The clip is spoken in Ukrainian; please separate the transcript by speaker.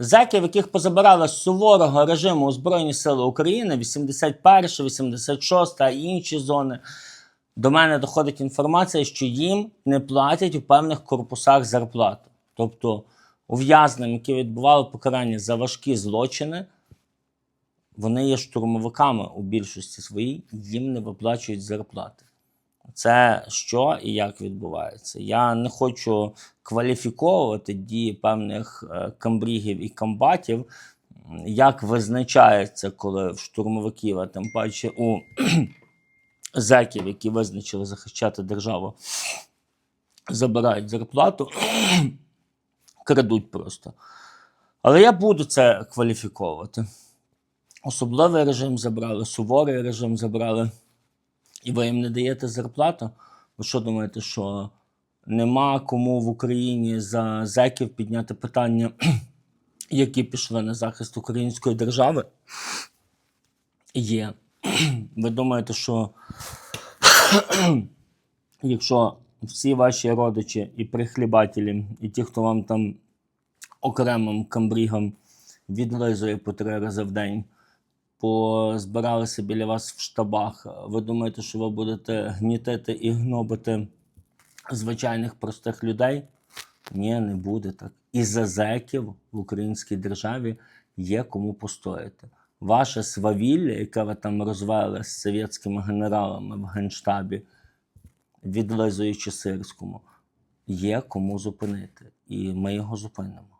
Speaker 1: Зеків, яких позабирали з суворого режиму у Збройні Сили України, 81, 86 а інші зони. До мене доходить інформація, що їм не платять у певних корпусах зарплату. Тобто ув'язненим, які відбували покарання за важкі злочини, вони є штурмовиками у більшості своїй, їм не виплачують зарплати. Це що і як відбувається. Я не хочу кваліфіковувати дії певних е, камбрігів і комбатів, як визначається, коли в штурмовиків, а тим паче у зеків, які визначили захищати державу, забирають зарплату, крадуть просто. Але я буду це кваліфіковувати. Особливий режим забрали, суворий режим забрали, і ви їм не даєте зарплату. Ви що думаєте, що нема кому в Україні за зеків підняти питання, які пішли на захист української держави? Є. Ви думаєте, що якщо всі ваші родичі і прихлібателі, і ті, хто вам там окремим камбрігам відлизує по три рази в день, позбиралися біля вас в штабах, ви думаєте, що ви будете гнітити і гнобити звичайних простих людей? Ні, не буде так. І за зеків в українській державі є кому постояти. Ваше свавілля, яке ви там розвели з совєтськими генералами в генштабі, відлизуючи сирському, є кому зупинити. І ми його зупинимо.